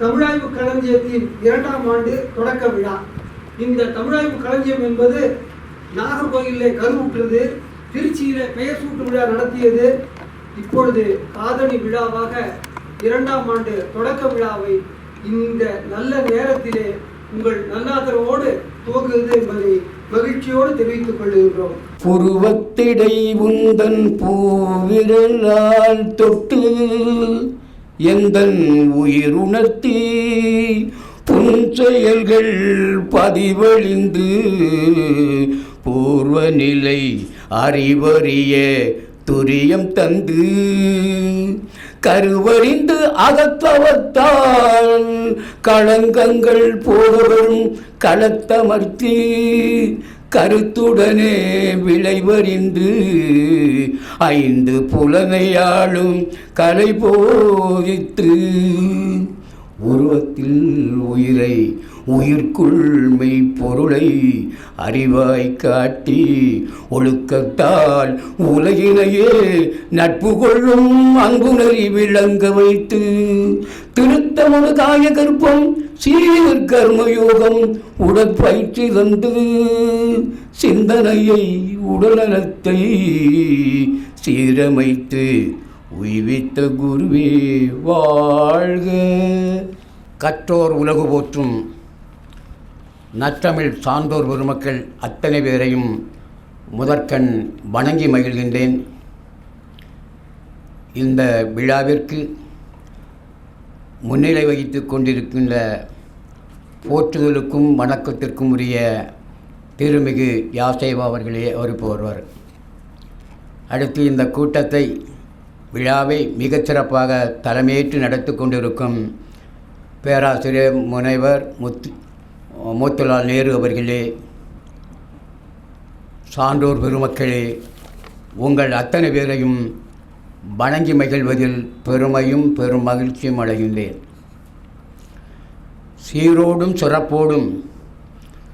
தமிழாய்வு களஞ்சியத்தின் இரண்டாம் ஆண்டு தொடக்க விழா. இந்த தமிழாய்வு களஞ்சியம் என்பது நாகர்கோயிலில் கருவுற்றது திருச்சியில பெயர் சூட்டு விழா நடத்தியது. இப்பொழுது காதணி விழாவாக இரண்டாம் ஆண்டு தொடக்க விழாவை இந்த நல்ல நேரத்திலே உங்கள் நல்லாதரவோடு துவங்குகிறது என்பதை மகிழ்ச்சியோடு தெரிவித்துக் கொள்கின்றோம். புருவத்திடை உந்தன் பூவிரலால் தொட்டு எந்தன் உயிருணர்த்தி புன் செயல்கள் பதிவழிந்து பூர்வ நிலை அறிவறிய துரியம் தந்து கருவறிந்து அகத்தவத்தால் களங்கங்கள் போகவரும் களத்தமர்த்தி கருத்துடனே விளைவறிந்து ஐந்து புலனையாளும் கலை போதித்து உருவத்தில் உயிரை உயிர்க்குள் மெய்ப்பொருளை அறிவாய் காட்டி ஒழுக்கத்தால் உலகினையே நட்பு கொள்ளும் அன்புணரி விளங்க வைத்து திருத்தமுடு காய கற்பம் சீர் கர்மயோகம் உடற்பயிற்சி தந்து சிந்தனையை உடல்நலத்தை சீரமைத்து உய்வித்த குருவே வாழ்க. கற்றோர் உலகு போற்றும் நற்றமிழ் சான்றோர் பெருமக்கள் அத்தனை பேரையும் முதற்கண் வணங்கி மகிழ்கின்றேன். இந்த விழாவிற்கு முன்னிலை வகித்து கொண்டிருக்கின்ற போற்றுதலுக்கும் வணக்கத்திற்கும் உரிய திருமிகு யாசேவா அவர்களே அவருக்கு வருவார் அடுத்து இந்த கூட்டத்தை விழாவை மிகச்சிறப்பாக தலைமையேற்று நடத்தி கொண்டிருக்கும் பேராசிரியர் முனைவர் முத்து மோத்திலால் நேரு அவர்களே சான்றோர் பெருமக்களே உங்கள் அத்தனை பேரையும் வணங்கி மகிழ்வதில் பெருமையும் பெரும் மகிழ்ச்சியும் அடைகின்றேன். சீரோடும் சிறப்போடும்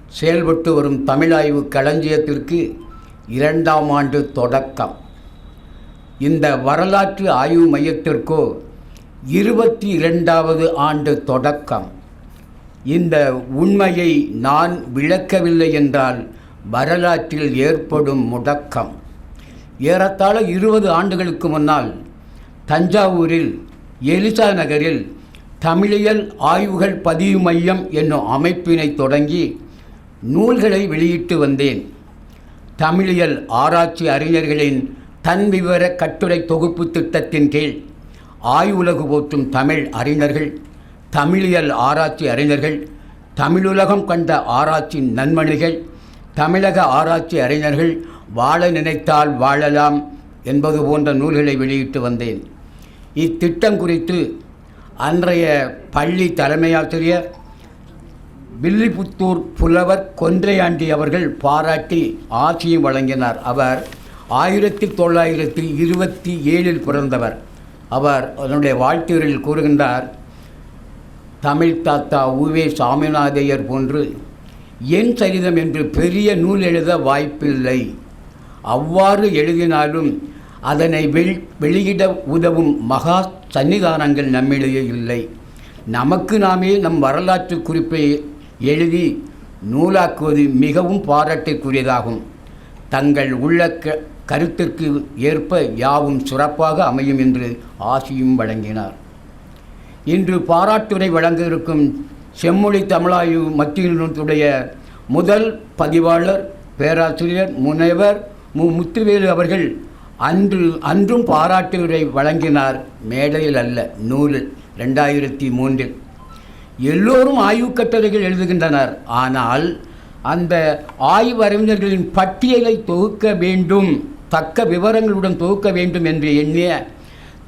செயல்பட்டு வரும் தமிழாய்வு களஞ்சியத்திற்கு இரண்டாம் ஆண்டு தொடக்கம். இந்த வரலாற்று ஆய்வு மையத்திற்கோ இருபத்தி இரண்டாவது ஆண்டு தொடக்கம். இந்த உண்மையை நான் விளக்கவில்லை என்றால் வரலாற்றில் ஏற்படும் முடக்கம். ஏறத்தாழ இருபது ஆண்டுகளுக்கு முன்னால் தஞ்சாவூரில் எலிசா நகரில் தமிழியல் ஆய்வுகள் பதிவு மையம் என்னும் அமைப்பினை தொடங்கி நூல்களை வெளியிட்டு வந்தேன். தமிழியல் ஆராய்ச்சி அறிஞர்களின் தன் விவர கட்டுரை தொகுப்பு திட்டத்தின் கீழ் ஆய்வுலகு போற்றும் தமிழ் அறிஞர்கள் தமிழியல் ஆராய்ச்சி அறிஞர்கள் தமிழுலகம் கண்ட ஆராய்ச்சி நன்மணிகள் தமிழக ஆராய்ச்சி அறிஞர்கள் வாழ நினைத்தால் வாழலாம் என்பது போன்ற நூல்களை வெளியிட்டு வந்தேன். இத்திட்டம் குறித்து அன்றைய பள்ளி தலைமையாசிரியர் வில்லிபுத்தூர் புலவர் கொன்றையாண்டி அவர்கள் பாராட்டி ஆட்சியும் வழங்கினார். அவர் ஆயிரத்தி தொள்ளாயிரத்தி இருபத்தி ஏழில் பிறந்தவர். அவர் அதனுடைய வாழ்த்துகளில் கூறுகின்றார் தமிழ் தாத்தா உவே சாமிநாதையர் போன்று என் சரிதம் என்று பெரிய நூல் எழுத வாய்ப்பில்லை. அவ்வாறு எழுதினாலும் அதனை வெளி வெளியிட உதவும் மகா சன்னிதானங்கள் நம்மிடையே இல்லை. நமக்கு நாமே நம் வரலாற்று குறிப்பை எழுதி நூலாக்குவது மிகவும் பாராட்டுக்குரியதாகும். தங்கள் உள்ள க கருத்திற்கு ஏற்ப யாவும் சிறப்பாக அமையும் என்று ஆசியும் வழங்கினார். இன்று பாராட்டுரை வழங்க இருக்கும் செம்மொழி தமிழாய்வு மத்தியினுடைய முதல் பதிவாளர் பேராசிரியர் முனைவர் மு. முத்துவேலு அவர்கள் அன்று அன்றும் பாராட்டுரை வழங்கினார். மேடையில் அல்ல நூலில் ரெண்டாயிரத்தி மூன்றில். எல்லோரும் ஆய்வுக் கட்டுரைகள் எழுதுகின்றனர். ஆனால் அந்த ஆய்வறிஞர்களின் பட்டியலை தொகுக்க வேண்டும் தக்க விவரங்களுடன் தொகுக்க வேண்டும் என்று எண்ணிய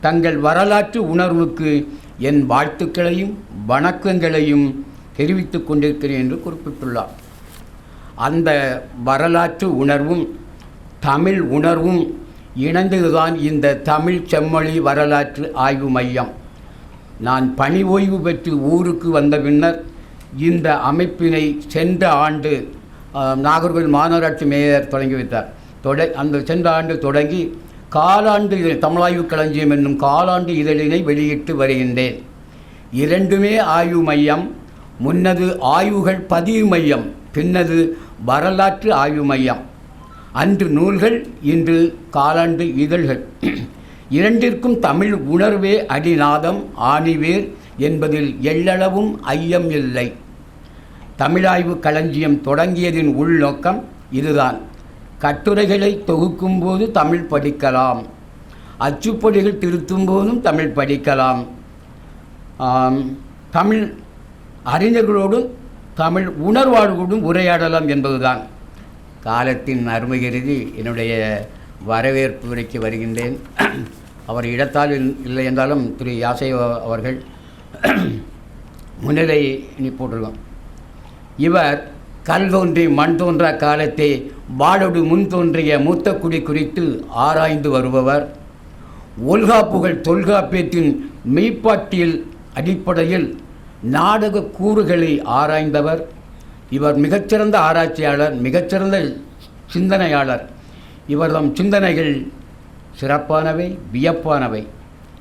தங்கள் வரலாற்று உணர்வுக்கு என் வாழ்த்துக்களையும் வணக்கங்களையும் தெரிவித்துக் கொண்டிருக்கிறேன் என்று குறிப்பிட்டுள்ளார். அந்த வரலாற்று உணர்வும் தமிழ் உணர்வும் இணைந்ததுதான் இந்த தமிழ் செம்மொழி வரலாற்று ஆய்வு மையம். நான் பணி ஓய்வு பெற்று ஊருக்கு வந்த பின்னர் இந்த அமைப்பினை சென்ற ஆண்டு நாகர்கோவில் மாநகராட்சி மேயர் தொடங்கி வைத்தார். தொட அந்த சென்ற ஆண்டு தொடங்கி காலாண்டு இதழ் தமிழாய்வு களஞ்சியம் என்னும் காலாண்டு இதழினை வெளியிட்டு வருகின்றேன். இரண்டுமே ஆய்வு மையம் முன்னது ஆய்வுகள் பதிவு மையம் பின்னது வரலாற்று ஆய்வு மையம். அன்று நூல்கள் இன்று காலாண்டு இதழ்கள். இரண்டிற்கும் தமிழ் உணர்வே அடிநாதம் ஆணிவேர் என்பதில் எள்ளளவும் ஐயம் இல்லை. தமிழாய்வு களஞ்சியம் தொடங்கியதின் உள்நோக்கம் இதுதான். கட்டுரைகளை தொகுக்கும் போது தமிழ் படிக்கலாம். அச்சுப்பொடிகள் திருத்தும் போதும் தமிழ் படிக்கலாம். தமிழ் அறிஞர்களோடும் தமிழ் உணர்வாளர்களோடும் உரையாடலாம் என்பதுதான். காலத்தின் அருமை கருதி என்னுடைய வரவேற்பு உரைக்கு வருகின்றேன். அவர் இடத்தால் இல்லை என்றாலும் திரு யாசை அவர்கள் முன்னிலை இனி போட்டிருக்கோம். இவர் கல் தோன்றி மண் தோன்றா காலத்தே வாழொடு முன் தோன்றிய மூத்த குடி குறித்து ஆராய்ந்து வருபவர். ஒல்காப்புகள் தொல்காப்பியத்தின் மெய்ப்பாட்டியல் அடிப்படையில் நாடக கூறுகளை ஆராய்ந்தவர். இவர் மிகச்சிறந்த ஆராய்ச்சியாளர் மிகச்சிறந்த சிந்தனையாளர். இவர்தம் சிந்தனைகள் சிறப்பானவை வியப்பானவை.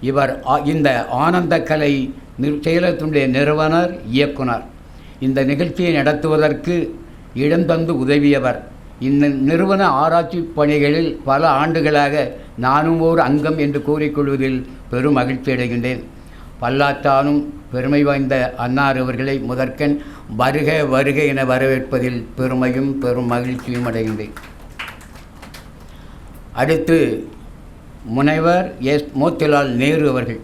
இவர் இந்த ஆனந்த கலை நிறு- செயலகத்தினுடைய நிறுவனர் இயக்குனர். இந்த நிகழ்ச்சியை நடத்துவதற்கு இடம் தந்து உதவியவர். இந்த நிறுவன ஆராய்ச்சி பணிகளில் பல ஆண்டுகளாக நானும் ஓர் அங்கம் என்று கூறிக்கொள்வதில் பெரும் மகிழ்ச்சி அடைகின்றேன். பல்லாத்தானும் பெருமை வாய்ந்த அன்னார் அவர்களை முதற்கண் வருக வருக என வரவேற்பதில் பெருமையும் பெரும் மகிழ்ச்சியும் அடைகின்றேன். அடுத்து முனைவர் எஸ் மோத்திலால் நேரு அவர்கள்.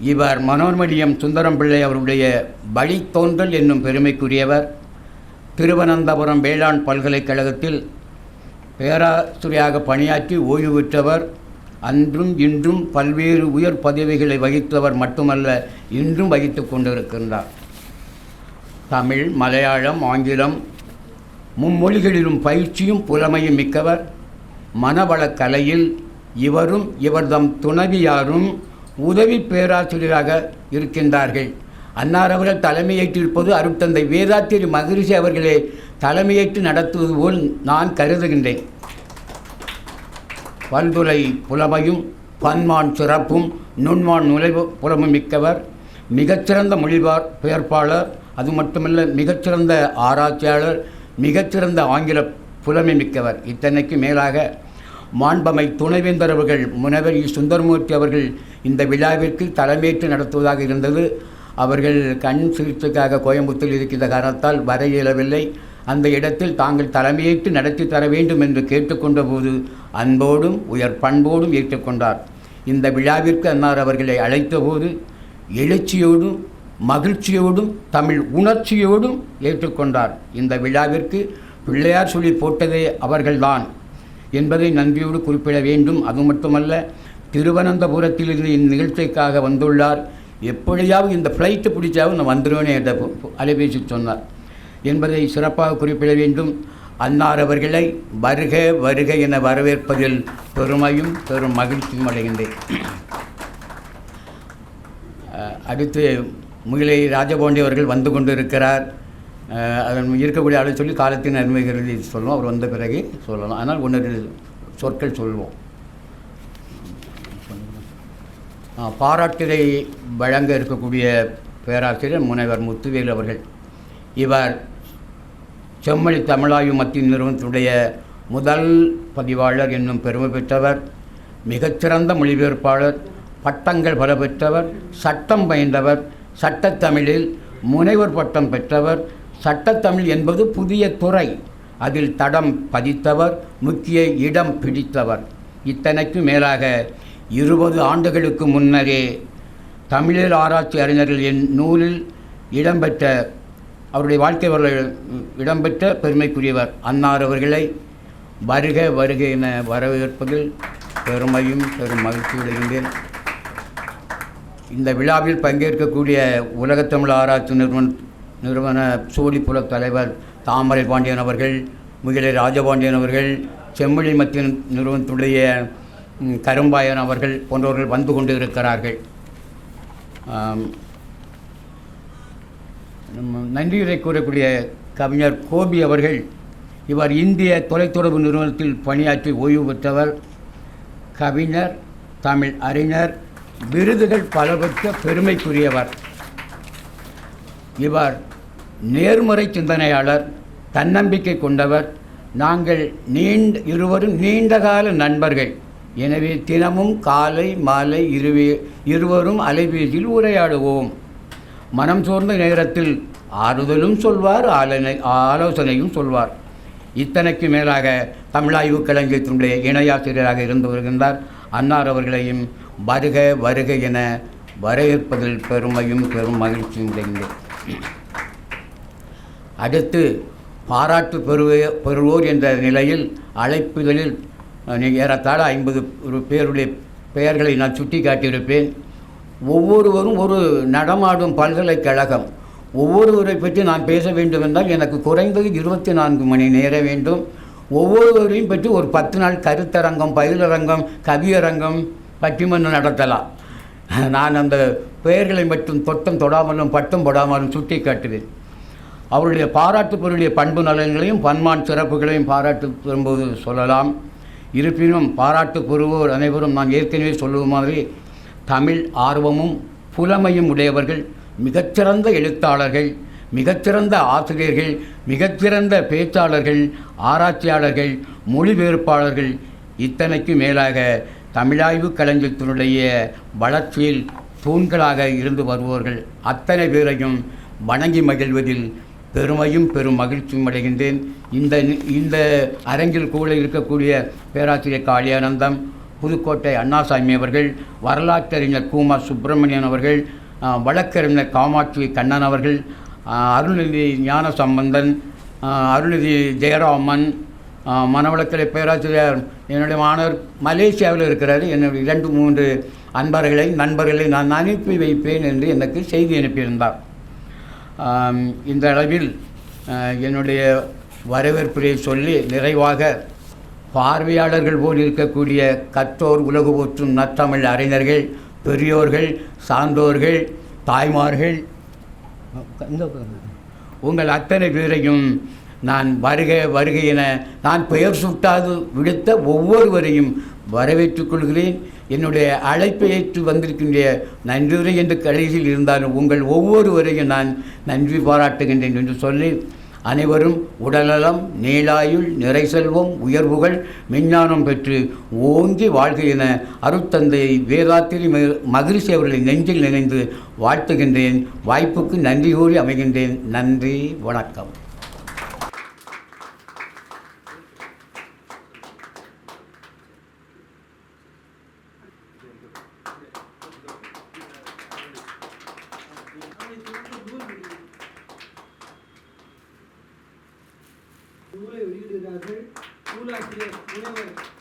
இவர் மனோன்மடியம் சுந்தரம் பிள்ளை அவருடைய வழித்தோன்றல் என்னும் பெருமைக்குரியவர். திருவனந்தபுரம் வேளாண் பல்கலைக்கழகத்தில் பேராசிரியராக பணியாற்றி ஓய்வு பெற்றவர். அன்றும் இன்றும் பல்வேறு உயர் பதவிகளை வகித்தவர் மட்டுமல்ல இன்றும் வகித்து கொண்டிருக்கின்றார். தமிழ் மலையாளம் ஆங்கிலம் மும்மொழிகளிலும் பயிற்சியும் புலமையும் மிக்கவர். மனவளக் கலையில் இவரும் இவர்தம் துணைவியாரும் உதவி பேராசிரியராக இருக்கின்றார்கள். அன்னார் அவர்கள் தலைமையேற்றிருப்பது அருட்தந்தை வேதாத்திரி மகரிஷி அவர்களே தலைமையேற்று நடத்துவது போல் நான் கருதுகின்றேன். பல்துறை புலமையும் பன்மான் சிறப்பும் நுண்மான் நுழைவு புலமும் மிக்கவர் மிகச்சிறந்த மொழிபார் பெயர்ப்பாளர் அது மட்டுமல்ல மிகச்சிறந்த ஆராய்ச்சியாளர் மிகச்சிறந்த ஆங்கில புலமை மிக்கவர். இத்தனைக்கு மேலாக மாண்பமை துணைவேந்தர் அவர்கள் முனைவர் சுந்தரமூர்த்தி அவர்கள் இந்த விழாவிற்கு தலைமையேற்று நடத்துவதாக இருந்தது. அவர்கள் கண் சிகிச்சைக்காக கோயம்புத்தூர் இருக்கின்ற காரணத்தால் வர இயலவில்லை அந்த இடத்தில் தாங்கள் தலைமையேற்று நடத்தி தர வேண்டும் என்று கேட்டுக்கொண்ட போது அன்போடும் உயர் பண்போடும் ஏற்றுக்கொண்டார். இந்த விழாவிற்கு அன்னார் அவர்களை அழைத்தபோது எழுச்சியோடும் மகிழ்ச்சியோடும் தமிழ் உணர்ச்சியோடும் ஏற்றுக்கொண்டார். இந்த விழாவிற்கு பிள்ளையார் சொல்லி போட்டதே அவர்கள்தான் என்பதை நன்றியோடு குறிப்பிட வேண்டும். அது மட்டுமல்ல திருவனந்தபுரத்திலிருந்து இந்நிகழ்ச்சிக்காக வந்துள்ளார். எப்படியாவது இந்த ஃப்ளைட்டு பிடிச்சாவது நான் வந்துடுவேனே என்ற பு- அலைபேசி சொன்னார். என்பதை சிறப்பாக குறிப்பிட வேண்டும். அன்னார் அவர்களை வருக வருக என வரவேற்பதில் பெருமையும் பெரும் மகிழ்ச்சியும் அடைகின்றேன். அடுத்து முகிலை ராஜபாண்டி அவர்கள் வந்து கொண்டு இருக்கிறார் அதன் இருக்கக்கூடிய ஆளை சொல்லி காலத்தின் அருமைகளை சொல்லுவோம். அவர் வந்த பிறகு சொல்லலாம். ஆனால் ஒன்று சொற்கள் சொல்வோம் பாராட்டுரை வழங்க இருக்கக்கூடிய பேராசிரியர் முனைவர் முத்துவேல் அவர்கள். இவர் செம்மொழி தமிழாய்வு மத்திய நிறுவனத்துடைய முதல் பதிவாளர் என்னும் பெருமை பெற்றவர் மிகச்சிறந்த மொழிபெயர்ப்பாளர் பட்டங்கள் பல பெற்றவர் சட்டம் பயின்றவர் சட்டத்தமிழில் முனைவர் பட்டம் பெற்றவர் சட்டத்தமிழ் என்பது புதிய துறை. அதில் தடம் பதித்தவர் முக்கிய இடம் பிடித்தவர். இத்தனைக்கும் மேலாக இருபது ஆண்டுகளுக்கு முன்னரே தமிழில் ஆராய்ச்சி அறிஞர்கள் என் நூலில் இடம்பெற்ற அவருடைய வாழ்க்கை வரலாறு இடம்பெற்ற பெருமைக்குரியவர் அன்னார் அவர்களை வருக வருக என வரவேற்பதில் பெருமையும் பெரும் மகிழ்ச்சியடைகின்றேன் இந்த விழாவில் பங்கேற்கக்கூடிய உலகத்தமிழ் ஆராய்ச்சி நிறுவன நிறுவன சோழிப்புல தலைவர் தாமரை பாண்டியன் அவர்கள் முகிலை ராஜபாண்டியன் அவர்கள் செம்மொழி மத்திய நிறுவனத்துடைய கரும்பாயன் அவர்கள் போன்றவர்கள் வந்து கொண்டு இருக்கிறார்கள் நன்றியுரை கூறக்கூடிய கவிஞர் கோபி அவர்கள் இவர் இந்திய தொலைத்தொடர்பு நிறுவனத்தில் பணியாற்றி ஓய்வு பெற்றவர் கவிஞர் தமிழ் அறிஞர் விருதுகள் பல பெற்ற பெருமைக்குரியவர். இவர் நேர்முறை சிந்தனையாளர் தன்னம்பிக்கை கொண்டவர். நாங்கள் நீண்ட இருவரும் நீண்டகால நண்பர்கள். எனவே தினமும் காலை மாலை இருவே இருவரும் அலைபேசியில் உரையாடுவோம். மனம் சோர்ந்த நேரத்தில் ஆறுதலும் சொல்வார் ஆலனை ஆலோசனையும் சொல்வார். இத்தனைக்கு மேலாக தமிழாய்வு கலைஞத்தினுடைய இணையாசிரியராக இருந்து வருகின்றார். அன்னார் அவர்களையும் வருக வருக என வரவேற்பதில் பெருமையும் பெரும் மகிழ்ச்சியும் அடைந்தேன் அடுத்து பாராட்டு பெறுவே பெறுவோர் என்ற நிலையில் அழைப்புகளில் நீங்கள் நீ ஏறத்தாழ ஐம்பது ஒரு பேருடைய பெயர்களை நான் சுட்டி காட்டியிருப்பேன். ஒவ்வொருவரும் ஒரு நடமாடும் பல்கலைக்கழகம். ஒவ்வொருவரை பற்றி நான் பேச வேண்டும் என்றால் எனக்கு குறைந்தது இருபத்தி நான்கு மணி நேரம் வேண்டும். ஒவ்வொருவரையும் பற்றி ஒரு பத்து நாள் கருத்தரங்கம் பயிலரங்கம் கவியரங்கம் பட்டிமன்றம் நடத்தலாம். நான் அந்த பெயர்களை மட்டும் தொட்டம் தொடாமலும் பட்டம் போடாமலும் சுட்டி காட்டுவேன். அவருடைய பாராட்டு பொருளிய பண்பு நலன்களையும் பன்மான் சிறப்புகளையும் பாராட்டு பெறும்போது சொல்லலாம். இருப்பினும் பாராட்டு பெறுவோர் அனைவரும் நான் ஏற்கனவே சொல்லுவது மாதிரி தமிழ் ஆர்வமும் புலமையும் உடையவர்கள் மிகச்சிறந்த எழுத்தாளர்கள் மிகச்சிறந்த ஆசிரியர்கள் மிகச்சிறந்த பேச்சாளர்கள் ஆராய்ச்சியாளர்கள் மொழிபெயர்ப்பாளர்கள் இத்தனைக்கு மேலாக தமிழாய்வு கலைஞத்தினுடைய வளர்ச்சியில் தூண்களாக இருந்து வருபவர்கள். அத்தனை பேரையும் வணங்கி மகிழ்வதில் பெருமையும் பெரும் மகிழ்ச்சியும் அடைகின்றேன். இந்த இந்த அரங்கில் கூட இருக்கக்கூடிய பேராசிரியர் காளியானந்தம் புதுக்கோட்டை அண்ணாசாமி அவர்கள் வரலாற்றறிஞர் கூமா சுப்பிரமணியன் அவர்கள் வழக்கறிஞர் காமாட்சி கண்ணன் அவர்கள் அருள்நிதி ஞான சம்பந்தன் அருள்நிதி ஜெயராமன் ஆஹ், மனவளக்கலை பேராசிரியர் என்னுடைய மாணவர் மலேசியாவில் இருக்கிறார். என்னுடைய இரண்டு மூன்று அன்பர்களை நண்பர்களை நான் அனுப்பி வைப்பேன் என்று எனக்கு செய்தி அனுப்பியிருந்தார். இந்த அளவில் என்னுடைய வரவேற்புரை சொல்லி நிறைவாக பார்வையாளர்கள் போல் இருக்கக்கூடிய கற்றோர் உலகு போற்றும் நற்றமிழ் அறிஞர்கள் பெரியோர்கள் சான்றோர்கள் தாய்மார்கள். உங்கள் அத்தனை பேரையும் நான் வருக வருக என நான் பெயர் சுட்டாது விடுத்த ஒவ்வொருவரையும் வரவேற்றுக் கொள்கிறேன் என்னுடைய அழைப்பை ஏற்று வந்திருக்கின்ற நன்றியுரை என்று கடைசியில் இருந்தாலும் உங்கள் ஒவ்வொருவரையும் நான் நன்றி பாராட்டுகின்றேன் என்று சொல்லி அனைவரும் உடல்நலம் நீளாயுள் நிறை செல்வம் உயர்வுகள் மின்ஞானம் பெற்று ஓங்கி வாழ்க என வேதாத்திரி மகிழ்ச்சி அவர்களை நெஞ்சில் நினைந்து வாழ்த்துகின்றேன். வாய்ப்புக்கு நன்றி கூறி அமைகின்றேன். நன்றி வணக்கம். gracias.